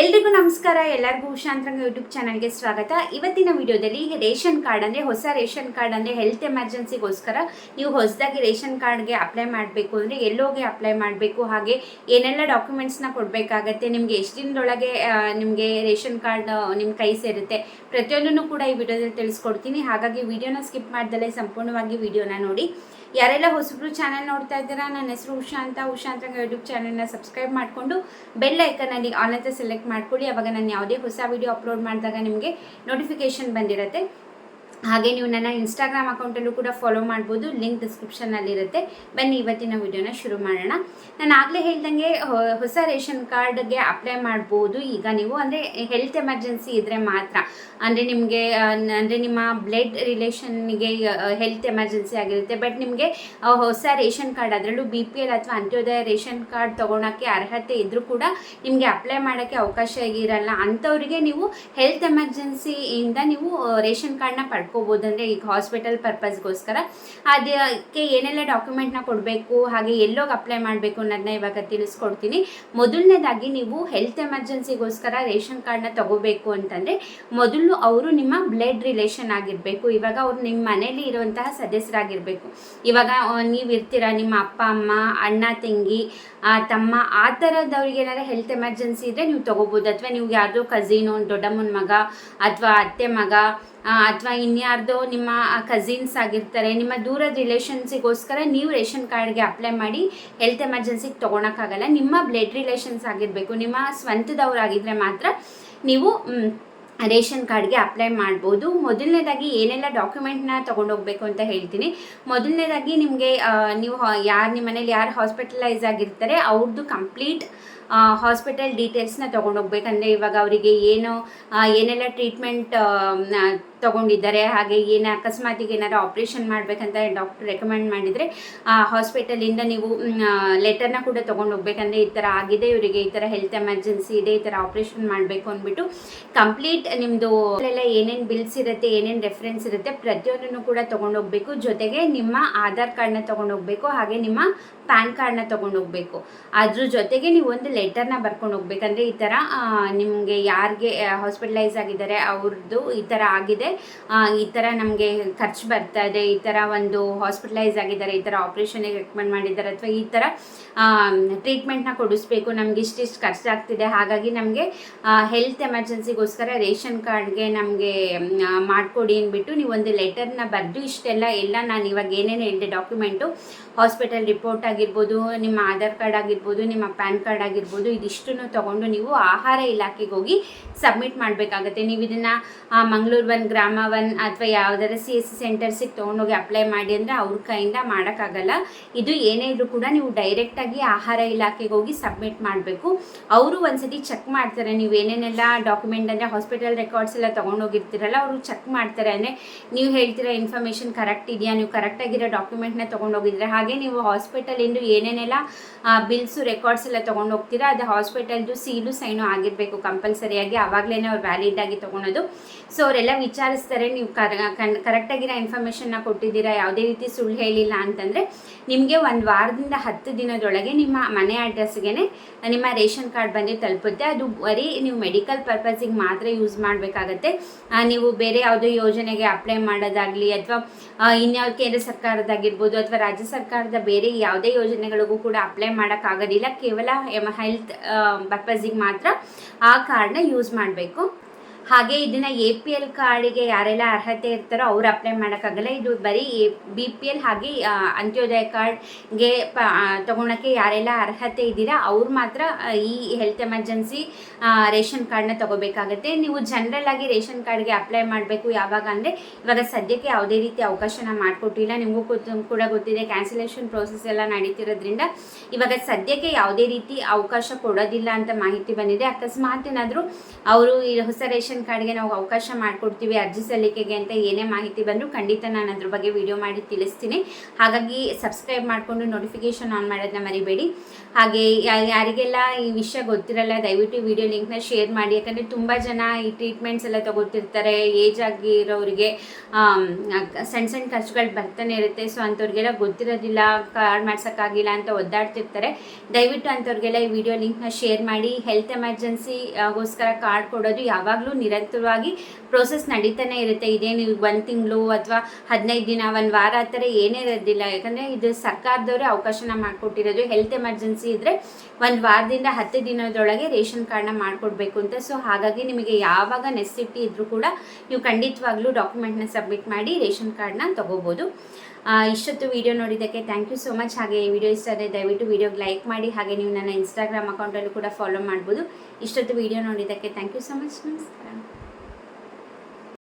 ಎಲ್ರಿಗೂ ನಮಸ್ಕಾರ. ಎಲ್ಲರಿಗೂ ಉಷಾಂತರಂಗ ಯೂಟ್ಯೂಬ್ ಚಾನಲ್ಗೆ ಸ್ವಾಗತ. ಇವತ್ತಿನ ವಿಡಿಯೋದಲ್ಲಿ ರೇಷನ್ ಕಾರ್ಡ್ ಅಂದರೆ ಹೊಸ ರೇಷನ್ ಕಾರ್ಡ್ ಅಂದರೆ ಹೆಲ್ತ್ ಎಮರ್ಜೆನ್ಸಿಗೋಸ್ಕರ ನೀವು ಹೊಸದಾಗಿ ರೇಷನ್ ಕಾರ್ಡ್ಗೆ ಅಪ್ಲೈ ಮಾಡಬೇಕು ಅಂದರೆ ಎಲ್ಲೋಗಿ ಅಪ್ಲೈ ಮಾಡಬೇಕು. ಹಾಗೆ ಏನೆಲ್ಲ ಡಾಕ್ಯುಮೆಂಟ್ಸ್ನ ಕೊಡಬೇಕಾಗತ್ತೆ, ನಿಮಗೆ ಎಷ್ಟು ದಿನದೊಳಗೆ ನಿಮಗೆ ರೇಷನ್ ಕಾರ್ಡ್ ನಿಮ್ಮ ಕೈ ಸೇರುತ್ತೆ ಪ್ರತಿಯೊಂದನ್ನು ಕೂಡ ಈ ವಿಡಿಯೋದಲ್ಲಿ ತಿಳಿಸ್ಕೊಡ್ತೀನಿ. ಹಾಗಾಗಿ ವಿಡಿಯೋನ ಸ್ಕಿಪ್ ಮಾಡ್ದಲೇ ಸಂಪೂರ್ಣವಾಗಿ ವಿಡಿಯೋನ ನೋಡಿ. ಯಾರೆಲ್ಲ ಹೊಸಬ್ರು ಚಾನಲ್ ನೋಡ್ತಾ ಇದ್ದೀರಾ, ನನ್ನ ಹೆಸರು ಉಷಾ ಅಂತ. ಉಷಾ ಯೂಟ್ಯೂಬ್ ಚಾನಲ್ನ ಸಬ್ಸ್ಕ್ರೈಬ್ ಮಾಡಿಕೊಂಡು ಬೆಲ್ ಐಕನಲ್ಲಿ ಆಲ್ ಅಂತ ಸೆಲೆಕ್ಟ್ ಮಾಡ್ಕೊಳ್ಳಿ. ಅವಾಗ ನಾನು ಯಾವುದೇ ಹೊಸ ವಿಡಿಯೋ ಅಪ್ಲೋಡ್ ಮಾಡಿದಾಗ ನಿಮಗೆ ನೋಟಿಫಿಕೇಶನ್ ಬಂದಿರುತ್ತೆ. ಹಾಗೆ ನೀವು ನನ್ನ ಇನ್ಸ್ಟಾಗ್ರಾಮ್ ಅಕೌಂಟಲ್ಲೂ ಕೂಡ ಫಾಲೋ ಮಾಡ್ಬೋದು. ಲಿಂಕ್ ಡಿಸ್ಕ್ರಿಪ್ಷನ್ನಲ್ಲಿರುತ್ತೆ ಬನ್ನಿ, ಇವತ್ತಿನ ವಿಡಿಯೋನ ಶುರು ಮಾಡೋಣ. ನಾನು ಆಗಲೇ ಹೇಳ್ದಂಗೆ ಹೊಸ ರೇಷನ್ ಕಾರ್ಡ್ಗೆ ಅಪ್ಲೈ ಮಾಡ್ಬೋದು. ಈಗ ನೀವು ಅಂದರೆ ಹೆಲ್ತ್ ಎಮರ್ಜೆನ್ಸಿ ಇದ್ದರೆ ಮಾತ್ರ. ಅಂದರೆ ನಿಮಗೆ ಅಂದರೆ ನಿಮ್ಮ ಬ್ಲಡ್ ರಿಲೇಷನ್ಗೆ ಹೆಲ್ತ್ ಎಮರ್ಜೆನ್ಸಿ ಆಗಿರುತ್ತೆ. ಬಟ್ ನಿಮಗೆ ಹೊಸ ರೇಷನ್ ಕಾರ್ಡ್ ಅದರಲ್ಲೂ ಬಿ ಪಿ ಎಲ್ ಅಥವಾ ಅಂತ್ಯೋದಯ ರೇಷನ್ ಕಾರ್ಡ್ ತೊಗೊಳಕ್ಕೆ ಅರ್ಹತೆ ಇದ್ದರೂ ಕೂಡ ನಿಮಗೆ ಅಪ್ಲೈ ಮಾಡೋಕ್ಕೆ ಅವಕಾಶ ಇರಲ್ಲ. ಅಂಥವ್ರಿಗೆ ನೀವು ಹೆಲ್ತ್ ಎಮರ್ಜೆನ್ಸಿಯಿಂದ ನೀವು ರೇಷನ್ ಕಾರ್ಡ್ನ ಪಡ್ಕೋಬೋದು ಅಂದರೆ ಈಗ ಹಾಸ್ಪಿಟಲ್ ಪರ್ಪಸ್ಗೋಸ್ಕರ ಅದಕ್ಕೆ ಏನೆಲ್ಲ ಡಾಕ್ಯುಮೆಂಟ್ನ ಕೊಡಬೇಕು, ಹಾಗೆ ಎಲ್ಲೋಗಿ ಅಪ್ಲೈ ಮಾಡಬೇಕು ಅನ್ನೋದನ್ನ ಇವಾಗ ತಿಳಿಸ್ಕೊಡ್ತೀನಿ. ಮೊದಲನೇದಾಗಿ ನೀವು ಹೆಲ್ತ್ ಎಮರ್ಜೆನ್ಸಿಗೋಸ್ಕರ ರೇಷನ್ ಕಾರ್ಡ್ನ ತಗೋಬೇಕು ಅಂತಂದರೆ, ಮೊದಲು ಅವರು ನಿಮ್ಮ ಬ್ಲಡ್ ರಿಲೇಷನ್ ಆಗಿರಬೇಕು. ಇವಾಗ ಅವ್ರು ನಿಮ್ಮ ಮನೇಲಿ ಇರುವಂತಹ ಸದಸ್ಯರಾಗಿರಬೇಕು. ಇವಾಗ ನೀವು ಇರ್ತೀರಾ ನಿಮ್ಮ ಅಪ್ಪ, ಅಮ್ಮ, ಅಣ್ಣ, ತಂಗಿ ತಮ್ಮ, ಆ ಥರದವ್ರಿಗೆ ಏನಾದ್ರು ಹೆಲ್ತ್ ಎಮರ್ಜೆನ್ಸಿ ಇದ್ದರೆ ನೀವು ತೊಗೋಬೋದು. ಅಥವಾ ನೀವು ಯಾವುದೋ ಕಝೀನು ದೊಡ್ಡಮ್ಮನ ಮಗ, ಅಥವಾ ಅತ್ತೆ ಮಗ ಅಥವಾ ಇನ್ಯಾರ್ದೋ ನಿಮ್ಮ ಕಸಿನ್ಸ್ ಆಗಿರ್ತಾರೆ, ನಿಮ್ಮ ದೂರದ ರಿಲೇಷನ್ಸಿಗೋಸ್ಕರ ನೀವು ರೇಷನ್ ಕಾರ್ಡ್ಗೆ ಅಪ್ಲೈ ಮಾಡಿ ಹೆಲ್ತ್ ಎಮರ್ಜೆನ್ಸಿಗೆ ತೊಗೊಳಕ್ಕಾಗಲ್ಲ. ನಿಮ್ಮ ಬ್ಲಡ್ ರಿಲೇಷನ್ಸ್ ಆಗಿರಬೇಕು, ನಿಮ್ಮ ಸ್ವಂತದವರಾಗಿದ್ದರೆ ಮಾತ್ರ ನೀವು ರೇಷನ್ ಕಾರ್ಡ್ಗೆ ಅಪ್ಲೈ ಮಾಡ್ಬೋದು. ಮೊದಲನೇದಾಗಿ ಏನೆಲ್ಲ ಡಾಕ್ಯುಮೆಂಟ್ನ ತೊಗೊಂಡೋಗ್ಬೇಕು ಅಂತ ಹೇಳ್ತೀನಿ. ಮೊದಲನೇದಾಗಿ ನಿಮಗೆ ನೀವು ಯಾರು ನಿಮ್ಮ ಮನೇಲಿ ಯಾರು ಹಾಸ್ಪಿಟಲೈಸ್ ಆಗಿರ್ತಾರೆ ಅವ್ರದ್ದು ಕಂಪ್ಲೀಟ್ ಹಾಸ್ಪಿಟಲ್ ಡೀಟೇಲ್ಸ್ನ ತೊಗೊಂಡೋಗ್ಬೇಕಂದ್ರೆ ಇವಾಗ ಅವರಿಗೆ ಏನು ಏನೆಲ್ಲ ಟ್ರೀಟ್ಮೆಂಟ್ ತೊಗೊಂಡಿದ್ದಾರೆ, ಹಾಗೆ ಏನು ಅಕಸ್ಮಾತಿಗೆ ಏನಾದ್ರು ಆಪ್ರೇಷನ್ ಮಾಡಬೇಕಂತ ಡಾಕ್ಟರ್ ರೆಕಮೆಂಡ್ ಮಾಡಿದರೆ, ಆ ಹಾಸ್ಪಿಟಲಿಂದ ನೀವು ಲೆಟರ್ನ ಕೂಡ ತೊಗೊಂಡು ಹೋಗ್ಬೇಕಂದ್ರೆ ಈ ಥರ ಆಗಿದೆ, ಇವರಿಗೆ ಈ ಥರ ಹೆಲ್ತ್ ಎಮರ್ಜೆನ್ಸಿ ಇದೆ, ಈ ಥರ ಆಪ್ರೇಷನ್ ಮಾಡಬೇಕು ಅಂದ್ಬಿಟ್ಟು ಕಂಪ್ಲೀಟ್ ನಿಮ್ಮದು ಎಲ್ಲ ಏನೇನು ಬಿಲ್ಸ್ ಇರುತ್ತೆ, ಏನೇನು ರೆಫರೆನ್ಸ್ ಇರುತ್ತೆ ಪ್ರತಿಯೊಂದನ್ನು ಕೂಡ ತೊಗೊಂಡು ಹೋಗ್ಬೇಕು ಜೊತೆಗೆ ನಿಮ್ಮ ಆಧಾರ್ ಕಾರ್ಡ್ನ ತೊಗೊಂಡು ಹೋಗ್ಬೇಕು ಹಾಗೆ ನಿಮ್ಮ ಪ್ಯಾನ್ ಕಾರ್ಡ್ನ ತೊಗೊಂಡು ಹೋಗ್ಬೇಕು. ಅದ್ರ ಜೊತೆಗೆ ನೀವು ಒಂದು ಲೆಟರ್ನ ಬರ್ಕೊಂಡು ಹೋಗ್ಬೇಕಂದ್ರೆ ಈ ಥರ ನಿಮಗೆ ಯಾರಿಗೆ ಹಾಸ್ಪಿಟಲೈಸ್ ಆಗಿದ್ದಾರೆ ಅವ್ರದ್ದು ಈ ಥರ ಆಗಿದೆ. ಈ ಥರ ನಮಗೆ ಖರ್ಚು ಬರ್ತಾ ಇದೆ. ಈ ಥರ ಒಂದು ಹಾಸ್ಪಿಟಲೈಸ್ ಆಗಿದ್ದಾರೆ. ಈ ಥರ ಆಪ್ರೇಷನಿಗೆ ರೆಕಮೆಂಡ್ ಮಾಡಿದ್ದಾರೆ. ಅಥವಾ ಈ ಥರ ಟ್ರೀಟ್ಮೆಂಟ್ನ ಕೊಡಿಸ್ಬೇಕು. ನಮ್ಗೆ ಇಷ್ಟಿಷ್ಟು ಖರ್ಚಾಗ್ತಿದೆ. ಹಾಗಾಗಿ ನಮಗೆ ಹೆಲ್ತ್ ಎಮರ್ಜೆನ್ಸಿಗೋಸ್ಕರ ರೇಷನ್ ಕಾರ್ಡ್ಗೆ ನಮಗೆ ಮಾಡಿಕೊಡಿ ಅಂದ್ಬಿಟ್ಟು ನೀವು ಒಂದು ಲೆಟರ್ನ ಬರೆದು ಇಷ್ಟೆಲ್ಲ ಎಲ್ಲ ನಾನು ಇವಾಗ ಏನೇನು ಹೇಳಿದೆ ಡಾಕ್ಯುಮೆಂಟು ಹಾಸ್ಪಿಟಲ್ ರಿಪೋರ್ಟ್ ಆಗಿರ್ಬೋದು ನಿಮ್ಮ ಆಧಾರ್ ಕಾರ್ಡ್ ಆಗಿರ್ಬೋದು ನಿಮ್ಮ ಪ್ಯಾನ್ ಕಾರ್ಡ್ ಆಗಿರ್ಬೋದು ಇದಿಷ್ಟನ್ನು ತೊಗೊಂಡು ನೀವು ಆಹಾರ ಇಲಾಖೆಗೆ ಹೋಗಿ ಸಬ್ಮಿಟ್ ಮಾಡಬೇಕಾಗತ್ತೆ. ನೀವು ಇದನ್ನು ಮಂಗಳೂರು ಒನ್, ಗ್ರಾಮ ಒನ್ ಅಥವಾ ಯಾವುದಾದ್ರು ಸಿ ಎಸ್ ಸಿ ಸೆಂಟರ್ಸಿಗೆ ತೊಗೊಂಡೋಗಿ ಅಪ್ಲೈ ಮಾಡಿ ಅಂದರೆ ಅವ್ರ ಕೈಯಿಂದ ಮಾಡೋಕ್ಕಾಗಲ್ಲ. ಇದು ಏನೇ ಇದ್ರೂ ಕೂಡ ನೀವು ಡೈರೆಕ್ಟಾಗಿ ಆಹಾರ ಇಲಾಖೆಗೆ ಹೋಗಿ ಸಬ್ಮಿಟ್ ಮಾಡಬೇಕು. ಅವರು ಒಂದ್ಸತಿ ಚೆಕ್ ಮಾಡ್ತಾರೆ. ನೀವು ಏನೇನೆಲ್ಲ ಡಾಕ್ಯುಮೆಂಟ್ ಅಂದರೆ ಹಾಸ್ಪಿಟಲ್ ರೆಕಾರ್ಡ್ಸ್ ಎಲ್ಲ ತೊಗೊಂಡೋಗಿರ್ತೀರಲ್ಲ, ಅವರು ಚೆಕ್ ಮಾಡ್ತಾರೆ. ಅಂದರೆ ನೀವು ಹೇಳ್ತಿರೋ ಇನ್ಫಾರ್ಮೇಷನ್ ಕರೆಕ್ಟ್ ಇದೆಯಾ? ನೀವು ಕರೆಕ್ಟಾಗಿರೋ ಡಾಕ್ಯುಮೆಂಟ್ನ ತೊಗೊಂಡೋಗಿದ್ರೆ ಹಾಗೆ ನೀವು ಹಾಸ್ಪಿಟಲಿಂದ ಏನೇನೆಲ್ಲ ಬಿಲ್ಸು ರೆಕಾರ್ಡ್ಸ್ ಎಲ್ಲ ತೊಗೊಂಡು ಹೋಗ್ತೀರಾ? ಅದು ಹಾಸ್ಪಿಟಲ್ದು ಸೀಲು ಸೈನು ಆಗಿರಬೇಕು ಕಂಪಲ್ಸರಿಯಾಗಿ. ಆವಾಗಲೇ ಅವ್ರು ವ್ಯಾಲಿಡ್ ಆಗಿ ತೊಗೊಳೋದು. ಸೊ ಅವರೆಲ್ಲ ವಿಚಾರಿಸ್ತಾರೆ, ನೀವು ಕರ ಕರೆಕ್ಟಾಗಿರೋ ಇನ್ಫಾರ್ಮೇಷನ್ನ ಕೊಟ್ಟಿದ್ದೀರಾ, ಯಾವುದೇ ರೀತಿ ಸುಳ್ಳು ಹೇಳಿಲ್ಲ ಅಂತಂದರೆ, ನಿಮಗೆ ಒಂದು ವಾರದಿಂದ ಹತ್ತು ದಿನದೊಳಗೆ ನಿಮ್ಮ ಮನೆ ಅಡ್ರೆಸ್ಗೆ ನಿಮ್ಮ ರೇಷನ್ ಕಾರ್ಡ್ ಬಂದು ತಲುಪುತ್ತೆ. ಅದು ಬರೀ ನೀವು ಮೆಡಿಕಲ್ ಪರ್ಪಸಿಗೆ ಮಾತ್ರ ಯೂಸ್ ಮಾಡಬೇಕಾಗತ್ತೆ. ನೀವು ಬೇರೆ ಯಾವುದೋ ಯೋಜನೆಗೆ ಅಪ್ಲೈ ಮಾಡೋದಾಗಲಿ, ಅಥವಾ ಇನ್ಯಾವ ಕೇಂದ್ರ ಸರ್ಕಾರದಾಗಿರ್ಬೋದು ಅಥವಾ ರಾಜ್ಯ ಸರ್ಕಾರದ ಬೇರೆ ಯಾವುದೇ ಯೋಜನೆಗಳಿಗೂ ಕೂಡ ಅಪ್ಲೈ ಮಾಡೋಕ್ಕಾಗೋದಿಲ್ಲ ಕೇವಲ ಎಂ ಹೆಲ್ತ್ ಪರ್ಪಸಿಗೆ ಮಾತ್ರ ಆ ಕಾರ್ಡ್ನ ಯೂಸ್ ಮಾಡಬೇಕು. ಹಾಗೆ ಇದನ್ನ ಎ ಪಿ ಎಲ್ ಕಾರ್ಡಿಗೆ ಯಾರೆಲ್ಲ ಅರ್ಹತೆ ಇರ್ತಾರೋ ಅವ್ರು ಅಪ್ಲೈ ಮಾಡೋಕ್ಕಾಗಲ್ಲ. ಇದು ಬರೀ ಎ ಬಿ ಪಿ ಎಲ್ ಹಾಗೆ ಅಂತ್ಯೋದಯ ಕಾರ್ಡ್ಗೆ ಪ ತೊಗೊಳಕ್ಕೆ ಯಾರೆಲ್ಲ ಅರ್ಹತೆ ಇದ್ದೀರಾ ಅವ್ರು ಮಾತ್ರ ಈ ಹೆಲ್ತ್ ಎಮರ್ಜೆನ್ಸಿ ರೇಷನ್ ಕಾರ್ಡ್ನ ತೊಗೋಬೇಕಾಗತ್ತೆ. ನೀವು ಜನರಲ್ ಆಗಿ ರೇಷನ್ ಕಾರ್ಡ್ಗೆ ಅಪ್ಲೈ ಮಾಡಬೇಕು ಯಾವಾಗ ಅಂದರೆ, ಇವಾಗ ಸದ್ಯಕ್ಕೆ ಯಾವುದೇ ರೀತಿ ಅವಕಾಶನ ಮಾಡಿಕೊಟ್ಟಿಲ್ಲ. ನಿಮಗೂ ಕೂಡ ಗೊತ್ತಿದೆ ಕ್ಯಾನ್ಸಲೇಷನ್ ಪ್ರೋಸೆಸ್ ಎಲ್ಲ ನಡೀತಿರೋದ್ರಿಂದ ಇವಾಗ ಸದ್ಯಕ್ಕೆ ಯಾವುದೇ ರೀತಿ ಅವಕಾಶ ಕೊಡೋದಿಲ್ಲ ಅಂತ ಮಾಹಿತಿ ಬಂದಿದೆ. ಅಕಸ್ಮಾತ್ ಏನಾದರೂ ಅವರು ಈ ಹೊಸ ರೇಷನ್ ಕಾರ್ಡ್ಗೆ ನಾವು ಅವಕಾಶ ಮಾಡಿಕೊಡ್ತೀವಿ ಅರ್ಜಿ ಸಲ್ಲಿಕೆಗೆ ಅಂತ ಏನೇ ಮಾಹಿತಿ ಬಂದರೂ ಖಂಡಿತ ನಾನು ಅದ್ರ ಬಗ್ಗೆ ವಿಡಿಯೋ ಮಾಡಿ ತಿಳಿಸ್ತೀನಿ. ಹಾಗಾಗಿ ಸಬ್ಸ್ಕ್ರೈಬ್ ಮಾಡಿಕೊಂಡು ನೋಟಿಫಿಕೇಷನ್ ಆನ್ ಮಾಡೋದನ್ನ ಮರಿಬೇಡಿ. ಹಾಗೆ ಯಾರಿಗೆಲ್ಲ ಈ ವಿಷಯ ಗೊತ್ತಿರಲ್ಲ, ದಯವಿಟ್ಟು ವಿಡಿಯೋ ಲಿಂಕ್ನ ಶೇರ್ ಮಾಡಿ. ಯಾಕಂದರೆ ತುಂಬ ಜನ ಈ ಟ್ರೀಟ್ಮೆಂಟ್ಸ್ ಎಲ್ಲ ತಗೋತಿರ್ತಾರೆ ಏಜ್ ಆಗಿರೋರಿಗೆ ಸಣ್ಣ ಸಣ್ಣ ಖರ್ಚುಗಳು ಬರ್ತಾನೆ ಇರುತ್ತೆ. ಸೊ ಅಂಥವ್ರಿಗೆಲ್ಲ ಗೊತ್ತಿರೋದಿಲ್ಲ, ಕಾರ್ಡ್ ಮಾಡ್ಸೋಕ್ಕಾಗಿಲ್ಲ ಅಂತ ಒದ್ದಾಡ್ತಿರ್ತಾರೆ. ದಯವಿಟ್ಟು ಅಂಥವ್ರಿಗೆಲ್ಲ ಈ ವಿಡಿಯೋ ಲಿಂಕ್ನ ಶೇರ್ ಮಾಡಿ. ಹೆಲ್ತ್ ಎಮರ್ಜೆನ್ಸಿಗೋಸ್ಕರ ಕಾರ್ಡ್ ಕೊಡೋದು ಯಾವಾಗಲೂ ನಿರಂತರವಾಗಿ ಪ್ರೋಸೆಸ್ ನಡೀತಾನೆ ಇರುತ್ತೆ. ಇದೇನು ಒಂದು ತಿಂಗಳು ಅಥವಾ ಹದಿನೈದು ದಿನ, ಒಂದು ವಾರ ಆ ಥರ ಏನೇ ಇರೋದಿಲ್ಲ. ಯಾಕಂದರೆ ಇದು ಸರ್ಕಾರದವರೇ ಅವಕಾಶನ ಮಾಡಿಕೊಟ್ಟಿರೋದು. ಹೆಲ್ತ್ ಎಮರ್ಜೆನ್ಸಿ ಇದ್ದರೆ ಒಂದು ವಾರದಿಂದ ಹತ್ತು ದಿನದೊಳಗೆ ರೇಷನ್ ಕಾರ್ಡ್ನ ಮಾಡಿಕೊಡ್ಬೇಕು ಅಂತ. ಸೊ ಹಾಗಾಗಿ ನಿಮಗೆ ಯಾವಾಗ ನೆಸಿಟಿ ಇದ್ದರೂ ಕೂಡ ನೀವು ಖಂಡಿತವಾಗ್ಲೂ ಡಾಕ್ಯುಮೆಂಟ್ನ ಸಬ್ಮಿಟ್ ಮಾಡಿ ರೇಷನ್ ಕಾರ್ಡ್ನ ತೊಗೋಬೋದು. ಇಷ್ಟೊತ್ತು ವೀಡಿಯೋ ನೋಡಿದ್ದಕ್ಕೆ ಥ್ಯಾಂಕ್ ಯು ಸೋ ಮಚ್ ಹಾಗೆ ವಿಡಿಯೋ ಇಷ್ಟ ಆದರೆ ದಯವಿಟ್ಟು ವೀಡಿಯೋಗೆ ಲೈಕ್ ಮಾಡಿ, ಹಾಗೆ ನೀವು ನನ್ನ ಇನ್ಸ್ಟಾಗ್ರಾಮ್ ಅಕೌಂಟಲ್ಲೂ ಕೂಡ ಫಾಲೋ ಮಾಡ್ಬೋದು. ಇಷ್ಟೊತ್ತು ವಿಡಿಯೋ ನೋಡಿದ್ದಕ್ಕೆ ಥ್ಯಾಂಕ್ ಯು ಸೊ ಮಚ್ ನಮಸ್ಕಾರ.